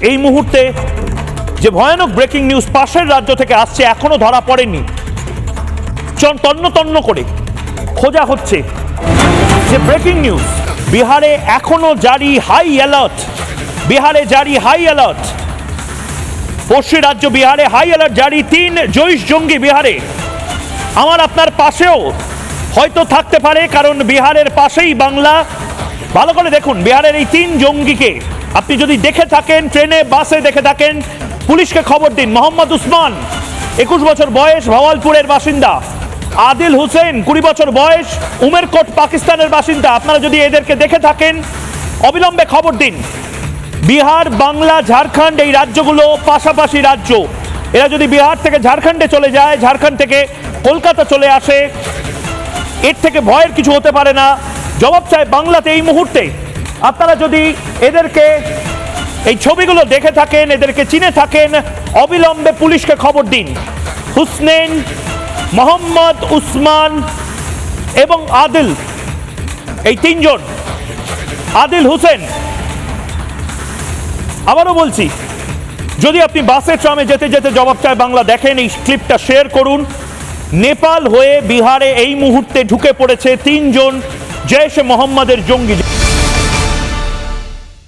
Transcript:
এই মুহূর্তে যে ভয়ানক ব্রেকিং নিউজ পাশের রাজ্য থেকে আসছে, এখনও ধরা পড়েনি। তন্ন তন্ন করে খোঁজা হচ্ছে যে ব্রেকিং নিউজ বিহারে এখনও জারি হাই অ্যালার্ট বিহারে জারি হাই অ্যালার্ট পশ্চিম রাজ্য বিহারে হাই অ্যালার্ট জারি, তিন জৈশ জঙ্গি বিহারে। আমার আপনার পাশেও হয়তো থাকতে পারে, কারণ বিহারের পাশেই বাংলা। ভালো করে দেখুন, বিহারের এই তিন জঙ্গিকে আপনি যদি দেখে থাকেন, ট্রেনে, বাসে দেখে থাকেন, পুলিশকে খবর দিন। মোহাম্মদ উসমান, একুশ বছর বয়স, ভাওয়ালপুরের বাসিন্দা। আদিল হোসেন, কুড়ি বছর বয়স, উমেরকোট, পাকিস্তানের বাসিন্দা। আপনারা যদি এদেরকে দেখে থাকেন, অবিলম্বে খবর দিন। বিহার, বাংলা, ঝাড়খণ্ড, এই রাজ্যগুলো পাশাপাশি রাজ্য। এরা যদি বিহার থেকে ঝাড়খণ্ডে চলে যায়, ঝাড়খণ্ড থেকে কলকাতা চলে আসে, এর থেকে ভয়ের কিছু হতে পারে না। জবাব চায় বাংলাতে এই মুহূর্তে। আপনারা যদি এদেরকে এই ছবিগুলো দেখে থাকেন, এদেরকে চিনে থাকেন, অবিলম্বে পুলিশকে খবর দিন। হুসনেন, মোহাম্মদ উসমান এবং আদিল, এই তিনজন। আদিল হোসেন। আবারও বলছি, যদি আপনি বাসে, ট্রামে যেতে যেতে জবাব চায় বাংলা দেখেন, এই ক্লিপটা শেয়ার করুন। নেপাল হয়ে বিহারে এই মুহূর্তে ঢুকে পড়েছে তিনজন জৈশ মোহাম্মদের জঙ্গি।